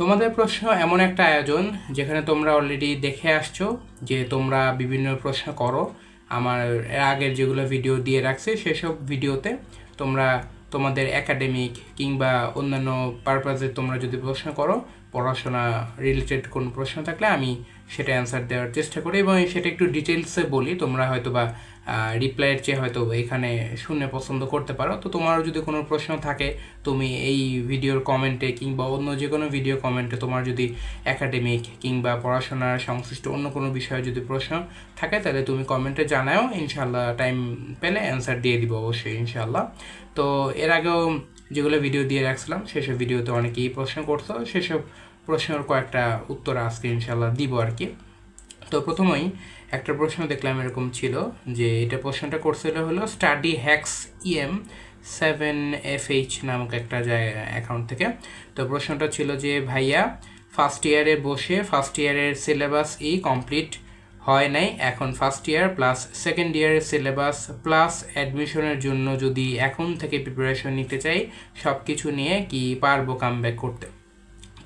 তোমাদের প্রশ্ন এমন একটা আয়োজন যেখানে তোমরা অলরেডি দেখে আসছো যে তোমরা বিভিন্ন প্রশ্ন করো। আমার আগের যেগুলো ভিডিও দিয়ে রাখছে, সেসব ভিডিওতে তোমরা তোমাদের একাডেমিক কিংবা অন্যান্য পারপাজে তোমরা যদি প্রশ্ন করো, পড়াশোনা রিলেটেড কোনো প্রশ্ন থাকলে আমি সেটা অ্যান্সার দেওয়ার চেষ্টা করি এবং সেটা একটু ডিটেলসে বলি। তোমরা হয়তো বা রিপ্লাইয়ের চেয়ে হয়তো এখানে শুনে পছন্দ করতে পারো। তো তোমারও যদি কোনো প্রশ্ন থাকে, তুমি এই ভিডিওর কমেন্টে কিংবা অন্য যে কোনো ভিডিও কমেন্টে তোমার যদি একাডেমিক কিংবা পড়াশোনার সংশ্লিষ্ট অন্য কোনো বিষয়ে যদি প্রশ্ন থাকে, তাহলে তুমি কমেন্টে জানাও ইনশাল্লাহ টাইম পেলে অ্যান্সার দিয়ে দিব অবশ্যই ইনশাল্লাহ তো এর আগেও যেগুলো ভিডিও দিয়ে রাখছিলাম, সেসব ভিডিওতে অনেকেই প্রশ্ন করতো। সেসব প্রশ্নের কয়েকটা উত্তর আজকে ইনশাল্লাহ দিব আর কি। তো প্রথমেই একটা প্রশ্ন দেখলাম এরকম ছিল যে এটা প্রশ্নটা করছিল হলো study hacks EM seven F H নামক একটা জায়গা অ্যাকাউন্ট থেকে। তো প্রশ্নটা ছিল যে ভাইয়া ফার্স্ট ইয়ারে বসে ফার্স্ট ইয়ারের সিলেবাস ই কমপ্লিট হয় নাই? এখন ফার্স্ট ইয়ার প্লাস সেকেন্ড ইয়ারের সিলেবাস প্লাস অ্যাডমিশনের জন্য যদি এখন থেকে প্রিপারেশন নিতে চাই সব কিছু নিয়ে কি পারব কাম করতে?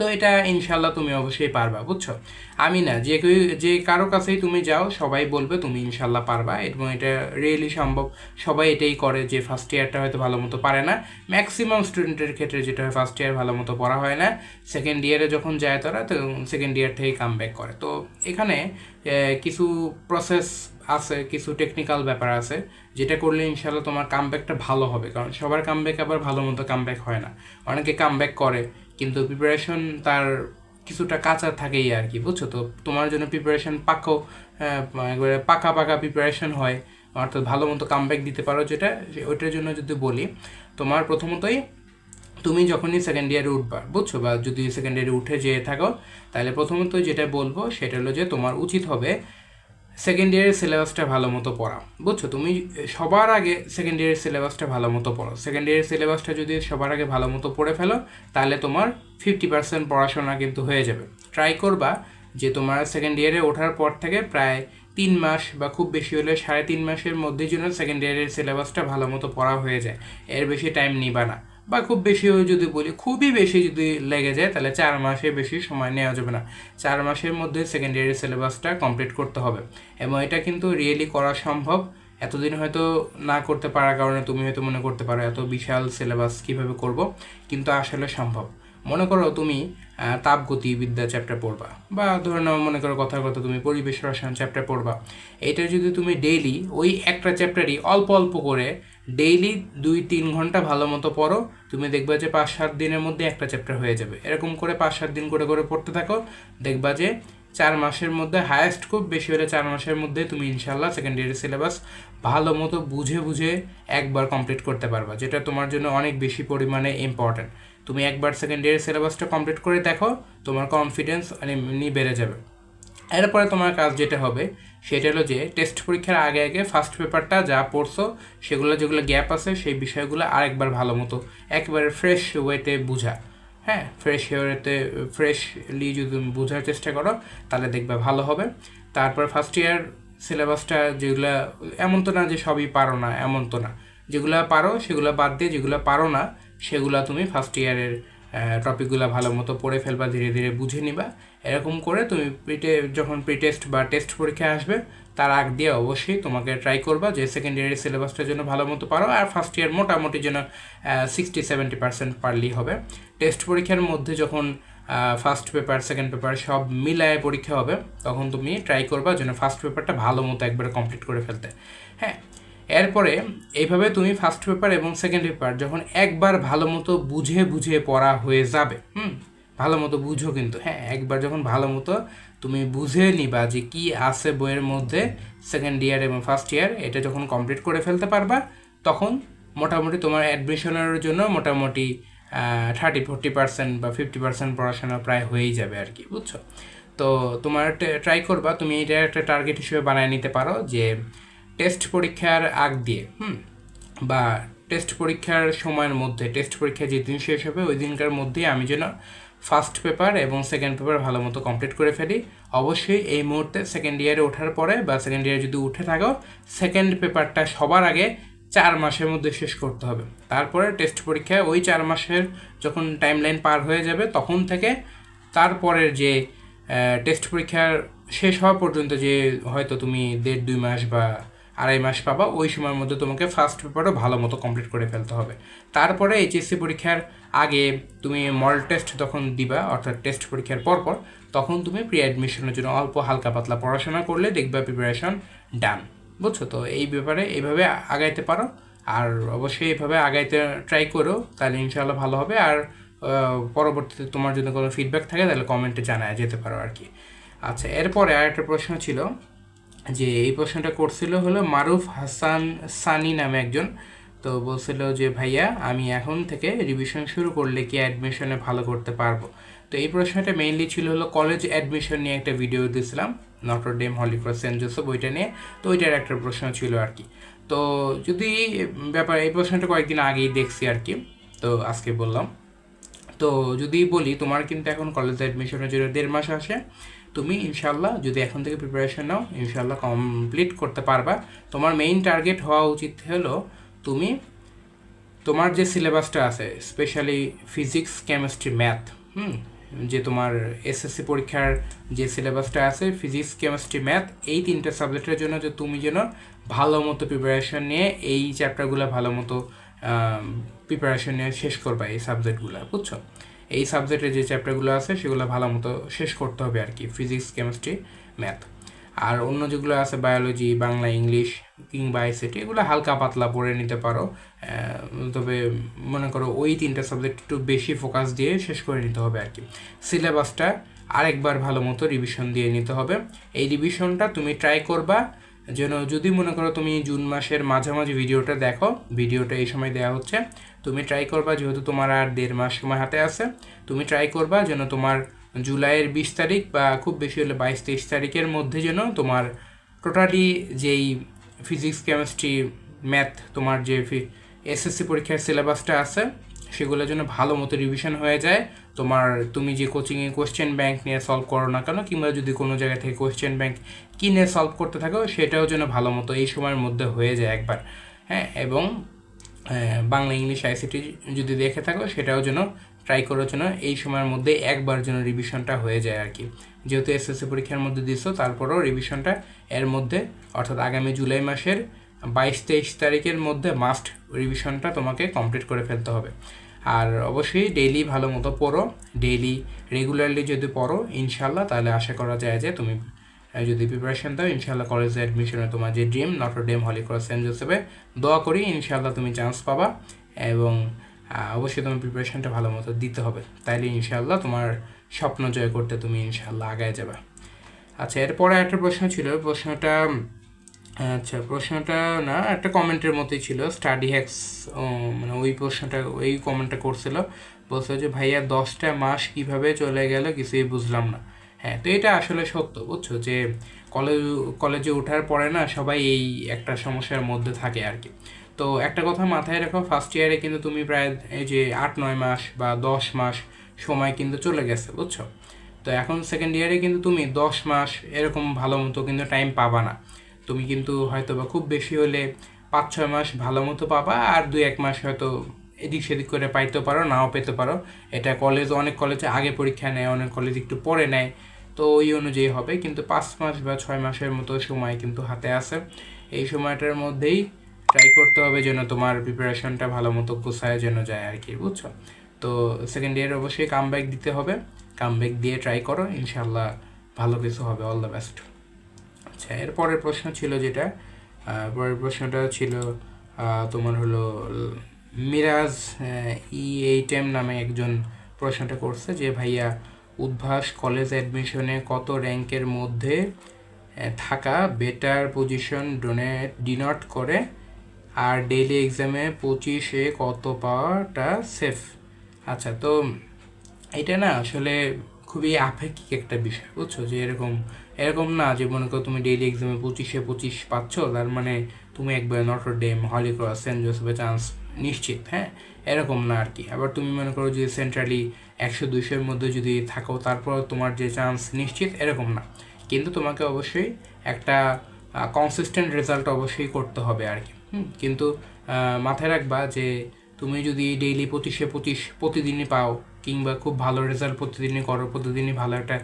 তো এটা ইনশাল্লাহ তুমি অবশ্যই পারবা, বুঝছ? আমি না, যে কেউ, যে কারও কাছেই তুমি যাও, সবাই বলবে তুমি ইনশাল্লাহ পারবা এবং এটা রিয়েলি সম্ভব। সবাই এটাই করে যে ফার্স্ট ইয়ারটা হয়তো ভালো মতো পারে না। ম্যাক্সিমাম স্টুডেন্টের ক্ষেত্রে যেটা হয় ফার্স্ট ইয়ার ভালো মতো পড়া হয় না। সেকেন্ড ইয়ারে যখন যায় তারা, তো সেকেন্ড ইয়ার থেকেই কাম ব্যাক করে। তো এখানে কিছু প্রসেস আছে, কিছু টেকনিক্যাল ব্যাপার আছে, যেটা করলে ইনশাল্লাহ তোমার কামব্যাকটা ভালো হবে। কারণ সবার কামব্যাক আবার ভালো মতো কামব্যাক হয় না। অনেকে কামব্যাক করে কিন্তু প্রিপারেশন তার কিছুটা কাঁচা থাকেই আর কি, বুঝছ? তো তোমার জন্য প্রিপারেশন পাকাও একবারে পাকা পাকা প্রিপারেশন হয়, অর্থাৎ ভালো মতো কামব্যাক দিতে পারো যেটা ওইটার জন্য যদি বলি, তোমার প্রথমতই তুমি যখনই সেকেন্ড ইয়ারে উঠবা, বুঝছ? বা যদি সেকেন্ড ইয়ারে উঠে যেয়ে থাকো, তাহলে প্রথমত যেটা বলব সেটা হলো যে তোমার উচিত হবে সেকেন্ড ইয়ারের সিলেবাসটা ভালো মতো পড়া বুঝছ? তুমি সবার আগে সেকেন্ড ইয়ারের সিলেবাসটা ভালো মতো পড়ো সেকেন্ড ইয়ারের সিলেবাসটা যদি সবার আগে ভালো মতো পড়ে ফেলো, তাহলে তোমার ফিফটি পার্সেন্ট পড়াশোনা কিন্তু হয়ে যাবে। ট্রাই করবা যে তোমার সেকেন্ড ইয়ারে ওঠার পর থেকে প্রায় তিন মাস বা খুব বেশি হলে সাড়ে তিন মাসের মধ্যেই যেন সেকেন্ড ইয়ারের সিলেবাসটা ভালো মতো পড়া হয়ে যায়। এর বেশি টাইম নিবা না। বা খুব বেশি যদি বলি, খুবই বেশি যদি লেগে যায়, তাহলে চার মাসে বেশি সময় নেওয়া যাবে না। চার মাসের মধ্যে সেকেন্ড ইয়ারের সিলেবাসটা কমপ্লিট করতে হবে। এবং এটা কিন্তু রিয়েলি করা সম্ভব। এতদিন হয়তো না করতে পারার কারণে তুমি হয়তো মনে করতে পারো, এত বিশাল সিলেবাস কীভাবে করব? কিন্তু আসলে সম্ভব। মনে করো তুমি তাপগতি বিদ্যা চ্যাপ্টার পড়বা, বা ধরে নাও মনে করো কথার কথা তুমি পরিবেশ রসায়ন চ্যাপ্টার পড়বা। এটা যদি তুমি ডেইলি ওই একটা চ্যাপ্টারই অল্প অল্প করে ডেইলি দুই, তিন ঘণ্টা ভালো মতো পড়ো। তুমি দেখবা যে পাঁচ, সাত দিনের মধ্যে একটা চ্যাপ্টার হয়ে যাবে। এরকম করে পাঁচ, সাত দিন করে করে পড়তে থাকো। দেখবা যে চার মাসের মধ্যে হায়েস্ট খুব বেশি হলে চার মাসের মধ্যে তুমি ইনশাল্লাহ সেকেন্ড ইয়ারের সিলেবাস ভালো মতো বুঝে বুঝে একবার কমপ্লিট করতে পারবা, যেটা তোমার জন্য অনেক বেশি পরিমাণে ইম্পর্ট্যান্ট তুমি একবার সেকেন্ড ইয়ারের সিলেবাসটা কমপ্লিট করে দেখো, তোমার কনফিডেন্স এমনি বেড়ে যাবে। এরপরে তোমার কাজ যেটা হবে, সেটা হলো যে টেস্ট পরীক্ষার আগে আগে ফার্স্ট পেপারটা যা পড়ছো, সেগুলো যেগুলো গ্যাপ আছে, সেই বিষয়গুলো আরেকবার ভালো মতো একেবারে ফ্রেশ ওয়েতে বোঝা। হ্যাঁ ফ্রেশ ওয়েতে ফ্রেশলি যদি বোঝার চেষ্টা করো, তাহলে দেখবে ভালো হবে। তারপর ফার্স্ট ইয়ার সিলেবাসটা যেগুলো, এমন তো না যে সবই পারো না, এমন তো না। যেগুলো পারো, সেগুলো বাদ দিয়ে যেগুলো পারো না, সেগুলো তুমি ফার্স্ট ইয়ারের টপিকগুলো ভালো মতো পড়ে ফেলবা, ধীরে ধীরে বুঝে নিবা। এরকম করে তুমি প্রিটে যখন প্রিটেস্ট বা টেস্ট পরীক্ষা আসবে, তার আগ দিয়ে অবশ্যই তোমাকে ট্রাই করবা যে সেকেন্ড ইয়ারের সিলেবাসটার জন্য ভালো মতো পারো আর ফার্স্ট ইয়ার মোটামুটি যেন সিক্সটি সেভেন্টি পার্সেন্ট পারলেই হবে। টেস্ট পরীক্ষার মধ্যে যখন ফার্স্ট পেপার সেকেন্ড পেপার সব মিলায় পরীক্ষা হবে, তখন তুমি ট্রাই করবা যেন ফার্স্ট পেপারটা ভালো মতো একবারে কমপ্লিট করে ফেলতে। হ্যাঁ এরপরে এইভাবে তুমি ফার্স্ট পেপার এবং সেকেন্ড পেপার যখন একবার ভালো মতো বুঝে বুঝে পড়া হয়ে যাবে, হুম? ভালো মতো বুঝো কিন্তু হ্যাঁ একবার যখন ভালো মতো তুমি বুঝে নিবা যে কি আছে বইয়ের মধ্যে সেকেন্ড ইয়ার এবং ফার্স্ট ইয়ার এটা যখন কমপ্লিট করে ফেলতে পারবা, তখন মোটামুটি তোমার অ্যাডমিশনের জন্য মোটামুটি থার্টি ফোরটি পার্সেন্ট বা ফিফটি পার্সেন্ট পড়াশোনা প্রায় হয়েই যাবে আর কি, বুঝছ? তো তোমার ট্রাই করবা, তুমি এটা একটা টার্গেট হিসেবে বানায় নিতে পারো যে টেস্ট পরীক্ষার আগ দিয়ে, হুম? বা টেস্ট পরীক্ষার সময়ের মধ্যে টেস্ট পরীক্ষা যেদিন শেষ হবে, ওই দিনকার মধ্যেই আমি যেন ফার্স্ট পেপার এবং সেকেন্ড পেপার ভালো মতো কমপ্লিট করে ফেলি। অবশ্যই এই মুহূর্তে সেকেন্ড ইয়ারে ওঠার পরে বা সেকেন্ড ইয়ারে যদি উঠে থাকো সেকেন্ড পেপারটা সবার আগে চার মাসের মধ্যে শেষ করতে হবে। তারপরে টেস্ট পরীক্ষা ওই চার মাসের যখন টাইম লাইন পার হয়ে যাবে, তখন থেকে তারপরের যে টেস্ট পরীক্ষার শেষ হওয়া পর্যন্ত যে হয়তো তুমি দেড়, দুই মাস বা আড়াই মাস পাবা, ওই সময়ের মধ্যে তোমাকে ফার্স্ট পেপারও ভালো মতো কমপ্লিট করে ফেলতে হবে। তারপরে এইচএসসি পরীক্ষার আগে তুমি মল টেস্ট তখন দিবা, অর্থাৎ টেস্ট পরীক্ষার পরপর, তখন তুমি প্রি অ্যাডমিশনের জন্য অল্প হালকা পাতলা পড়াশোনা করলে দেখবা প্রিপারেশন ডান বুঝছ তো? এই ব্যাপারে এইভাবে আগাইতে পারো, আর অবশ্যই এইভাবে আগাইতে ট্রাই করো, তাহলে ইনশাআল্লাহ ভালো হবে। আর পরবর্তীতে তোমার যদি কোনো ফিডব্যাক থাকে, তাহলে কমেন্টে জানায় যেতে পারো আর কি। আচ্ছা এরপরে আরেকটা প্রশ্ন ছিল যে এই প্রশ্নটা করছিল হলো মারুফ হাসান সানি নামে একজন। তো বলছিল যে, ভাইয়া, আমি এখন থেকে রিভিশন শুরু করলে কি অ্যাডমিশনে ভালো করতে পারব? তো এই প্রশ্নটা মেইনলি ছিল হলো কলেজ অ্যাডমিশন নিয়ে একটা ভিডিও দিয়েছিলাম Notre Dame Holy Cross Saint Joseph ওইটা নিয়ে। তো ওইটার একটা প্রশ্ন ছিল আর কি। তো যদি ব্যাপার, এই প্রশ্নটা কয়েকদিন আগেই দেখছি আর কি, তো আজকে বললাম। তো যদি বলি, তোমার কিন্তু এখন কলেজে অ্যাডমিশনের জন্য দেড় মাস আসে। তুমি ইনশাল্লাহ যদি এখন থেকে প্রিপারেশন নাও ইনশাল্লাহ কমপ্লিট করতে পারবা। তোমার মেইন টার্গেট হওয়া উচিত হলো তুমি, তোমার যে সিলেবাসটা আছে স্পেশালি ফিজিক্স কেমিস্ট্রি ম্যাথ হুম, যে তোমার এসএসসি পরীক্ষার যে সিলেবাসটা আছে ফিজিক্স কেমিস্ট্রি ম্যাথ এই তিনটা সাবজেক্টের জন্য যে তুমি যেন ভালো মতো প্রিপারেশন নিয়ে এই চ্যাপ্টারগুলো ভালো মতো প্রিপারেশন নিয়ে শেষ করবা এই সাবজেক্টগুলো বুঝছ? এই সাবজেক্টের যে চ্যাপ্টারগুলো আছে, সেগুলো ভালো মতো শেষ করতে হবে আর কি ফিজিক্স কেমিস্ট্রি ম্যাথ আর অন্য যেগুলো আছে বায়োলজি বাংলা ইংলিশ কিংবা আইসিটি এগুলো হালকা পাতলা পড়ে নিতে পারো। তবে মনে করো ওই তিনটা সাবজেক্ট একটু বেশি ফোকাস দিয়ে শেষ করে নিতে হবে আর কি। সিলেবাসটা আরেকবার ভালো মতো রিভিশন দিয়ে নিতে হবে। এই রিভিশনটা তুমি ট্রাই করবা, যেন যদি মনে করো তুমি জুন মাসের মাঝামাঝি ভিডিওটা দেখো ভিডিওটা এই সময় দেওয়া হচ্ছে তুমি ট্রাই করবা যেহেতু তোমার আর দেড় মাস সময় হাতে আছে, তুমি ট্রাই করবা যেন তোমার জুলাইয়ের বিশ তারিখ বা খুব বেশি হলে বাইশ তেইশ তারিখের মধ্যে যেন তোমার টোটালি যেই ফিজিক্স কেমিস্ট্রি ম্যাথ তোমার যে এসএসসি পরীক্ষার সিলেবাসটা আছে সেগুলোর জন্য ভালো মতো রিভিশন হয়ে যায়। তোমার তুমি যে কোচিংয়ে কোয়েশ্চেন ব্যাংক নিয়ে সলভ করো না কেন, কিংবা যদি কোনো জায়গা থেকে কোশ্চেন ব্যাংক কিনে সলভ করতে থাকো, সেটাও যেন ভালো মতো এই সময়ের মধ্যে হয়ে যায় একবার। হ্যাঁ এবং বাংলা ইংলিশ আইসিটি যদি দেখে থাকো, সেটাও যেন ট্রাই করার জন্য এই সময়ের মধ্যে একবার যেন রিভিশনটা হয়ে যায় আর কি। যেহেতু এসএসসি পরীক্ষার মধ্যে দিছো, তারপরেও রিভিশনটা এর মধ্যে, অর্থাৎ আগামী জুলাই মাসের বাইশ তেইশ তারিখের মধ্যে মাস্ট রিভিশনটা তোমাকে কমপ্লিট করে ফেলতে হবে। আর অবশ্যই ডেইলি ভালো মতো পড়ো। ডেইলি রেগুলারলি যদি পড়ো ইনশাল্লাহ তাহলে আশা করা যায় যে তুমি যদি প্রিপারেশন দাও ইনশাল্লাহ কলেজে অ্যাডমিশনে তোমার যে dream Notre Dame Holy Cross Saint জোসেফে দোয়া করি ইনশাল্লাহ তুমি চান্স পাবা এবং অবশ্যই তোমার প্রিপারেশনটা ভালো মতো দিতে হবে। তাইলে ইনশাল্লাহ তোমার স্বপ্ন জয় করতে তুমি ইনশাল্লাহ আগায় যাবে। আচ্ছা এরপরে একটা প্রশ্ন ছিল, প্রশ্নটা আচ্ছা প্রশ্নটা না, একটা কমেন্টের মতোই ছিল স্টাডি হ্যাক্স মানে ওই প্রশ্নটা, ওই কমেন্টটা করছিল। বলছে যে, ভাইয়া, দশটা মাস কীভাবে চলে গেল কিছুই বুঝলাম না। হ্যাঁ তো এটা আসলে সত্য, বুঝছ? যে কলেজ, কলেজে ওঠার পরে না সবাই এই একটা সমস্যার মধ্যে থাকে আর কি। তো একটা কথা মাথায় রাখো ফার্স্ট ইয়ারে কিন্তু তুমি প্রায় এই যে আট, নয় মাস বা দশ মাস সময় কিন্তু চলে গেছে, বুঝছ? তো এখন সেকেন্ড ইয়ারে কিন্তু তুমি দশ মাস এরকম ভালো মতো কিন্তু টাইম পাবা না। তুমি কিন্তু হয়তো বা খুব বেশি হলে পাঁচ, ছয় মাস ভালো মতো পাবা আর দুই, এক মাস হয়তো এদিক সেদিক করে পাইতে পারো, নাও পেতে পারো। এটা কলেজ, অনেক কলেজে আগে পরীক্ষা নেয়, অনেক কলেজ একটু পরে নেয়। তো ওই অনুযায়ী হবে। কিন্তু পাঁচ মাস বা ছয় মাসের মতো সময় কিন্তু হাতে আছে। এই সময়টার মধ্যেই ট্রাই করতে হবে যেন তোমার প্রিপারেশনটা ভালো মতো গোছায় যেন যায় আর কি, বুঝছ? তো সেকেন্ড ইয়ার অবশ্যই কামব্যাক দিতে হবে। কামব্যাক দিয়ে ট্রাই করো ইনশাল্লাহ ভালো কিছু হবে। অল দ্য বেস্ট আচ্ছা এর পরের প্রশ্ন ছিল যেটা পরের প্রশ্নটা ছিল তোমার হলো, মিরাজ ই এইট এম নামে একজন প্রশ্নটা করছে যে, ভাইয়া উদ্ভাস কলেজ অ্যাডমিশনে কত র্যাঙ্কের মধ্যে থাকা বেটার পজিশন ডোনেট ডিনট করে, আর ডেইলি এক্সামে পঁচিশে কত পাওয়াটা সেফ আচ্ছা তো এটা না আসলে খুবই আপেক্ষিক একটা বিষয়, বুঝছ? যে এরকম এরকম না যে মনে করো তুমি ডেইলি এক্সামে পঁচিশে পঁচিশ পাচ্ছ, তার মানে তুমি একবার Notre Dame Holy Cross Saint জোসেফে chance নিশ্চিত হ্যাঁ? এরকম না আর কি। আবার তুমি মনে করো যে সেন্ট্রালি একশো দুইশোর মধ্যে যদি থাকো, তারপর তোমার যে চান্স নিশ্চিত এরকম না। কিন্তু তোমাকে অবশ্যই একটা কনসিস্টেন্ট রেজাল্ট অবশ্যই করতে হবে আর কি। কিন্তু মাথায় রাখবা যে তুমি যদি ডেইলি পঁচিশে পঁচিশ প্রতিদিনই পাও, কিংবা খুব ভালো রেজাল্ট প্রতিদিনই করো, প্রতিদিনই ভালো একটা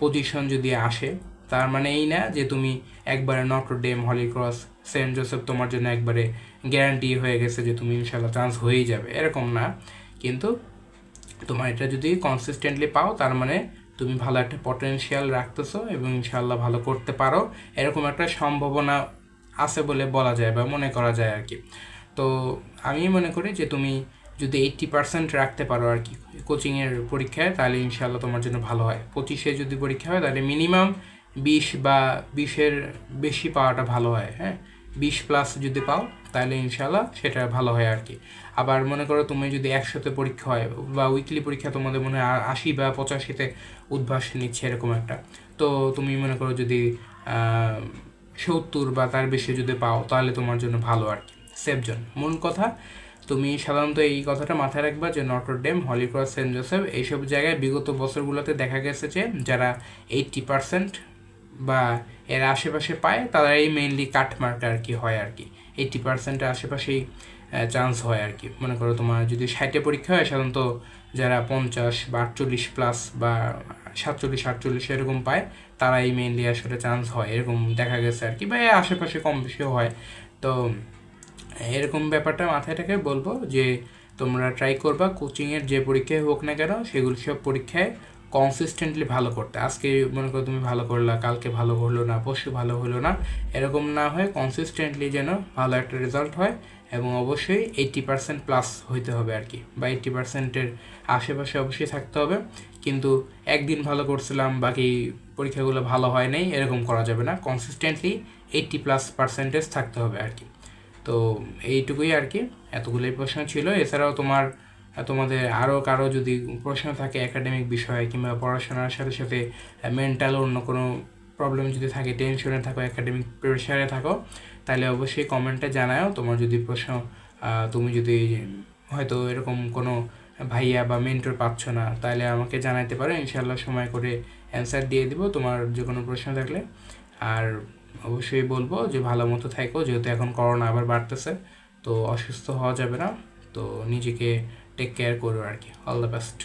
পজিশন যদি আসে, তার মানে এই না যে তুমি একবারে নটরডেম হলিক্রস সেন্ট জোসেফ তোমার জন্য একবারে গ্যারান্টি হয়ে গেছে যে তুমি ইনশাল্লাহ চান্স হয়েই যাবে। এরকম না। কিন্তু তোমার এটা যদি কনসিস্টেন্টলি পাও, তার মানে তুমি ভালো একটা পটেনশিয়াল রাখতেছো এবং ইনশাল্লাহ ভালো করতে পারো। এরকম একটা সম্ভাবনা আছে বলে বলা যায় বা মনে করা যায় আর কি। তো আমি মনে করি যে তুমি যদি এইট্টি পার্সেন্ট রাখতে পারো আর কি কোচিংয়ের পরীক্ষায়, তাহলে ইনশাল্লাহ তোমার জন্য ভালো হয়। পঁচিশে যদি পরীক্ষা হয়, তাহলে মিনিমাম বিশ বা বিশের বেশি পাওয়াটা ভালো হয় হ্যাঁ? বিশ প্লাস যদি পাও তাহলে ইনশাল্লাহ সেটা ভালো হয় আর কি আবার মনে করো তুমি যদি একশোতে পরীক্ষা হয় বা উইকলি পরীক্ষা তোমাদের মনে হয় আশি বা পঁচাশিতে উদ্ভাস নিচ্ছে এরকম একটা। তো তুমি মনে করো যদি সত্তর বা তার বেশি যদি পাও তাহলে তোমার জন্য ভালো আর কি সেফজন মূল কথা, তুমি সাধারণত এই কথাটা মাথায় রাখবা যে নটরডেম হলিক্রস সেন্ট জোসেফ এইসব জায়গায় বিগত বছরগুলোতে দেখা গেছে যে যারা এইট্টি পার্সেন্ট বা এর আশেপাশে পায় তারাই মেইনলি কাটমার্ক আর কি হয় আর কি এইট্টি পার্সেন্টের আশেপাশেই চান্স হয় আর কি। মনে করো তোমার যদি ষাটে পরীক্ষা হয়, সাধারণত যারা পঞ্চাশ বা আটচল্লিশ প্লাস বা সাতচল্লিশ, আটচল্লিশ এরকম পায়, তারাই মেইনলি আসলে চান্স হয়। এরকম দেখা গেছে আর কি। বা আশেপাশে কম বেশিও হয়। তো, এরকম ব্যাপারটা মাথায় রেখে বলব যে, তোমরা ট্রাই করবা কোচিংয়ের যে পরীক্ষায় হোক না কেন, সেগুলো সব পরীক্ষায় কনসিস্টেন্টলি ভালো করতে। আজকে মনে করো তুমি ভালো করলা, কালকে ভালো হলো না, পরশু ভালো হলো না, এরকম না হয় কনসিস্টেন্টলি যেন ভালো একটা রেজাল্ট হয় এবং অবশ্যই এইট্টি পার্সেন্ট প্লাস হইতে হবে আর কি বা এইট্টি পার্সেন্টের আশেপাশে অবশ্যই থাকতে হবে। কিন্তু একদিন ভালো করছিলাম, বাকি পরীক্ষাগুলো ভালো হয় নাই, এরকম করা যাবে না। কনসিস্টেন্টলি এইট্টি প্লাস পার্সেন্টেজ থাকতে হবে আর কি। তো এইটুকুই আর কি, এতগুলোই প্রশ্ন ছিল। এছাড়াও তোমার তোমাদের আরও কারও যদি প্রশ্ন থাকে একাডেমিক বিষয়ে কিংবা পড়াশোনার সাথে সাথে মেন্টাল অন্য কোনো প্রবলেম যদি থাকে টেনশনে থাকো একাডেমিক প্রেশারে থাকো, তাহলে অবশ্যই কমেন্টে জানাও তোমার যদি প্রশ্ন তুমি যদি হয়তো এরকম কোনো ভাইয়া বা মেন্টর পাচ্ছ না, তাহলে আমাকে জানাইতে পারো। ইনশাল্লাহ সময় করে অ্যান্সার দিয়ে দিব তোমার যে কোনো প্রশ্ন থাকলে। আর অবশ্যই বলব যে ভালো মতো থাকো, যেহেতু এখন করোনা আবার বাড়তেছে, তো অসুস্থ হওয়া যাবে না। তো নিজেকে টেক কেয়ার করো আর কি অল দ্য বেস্ট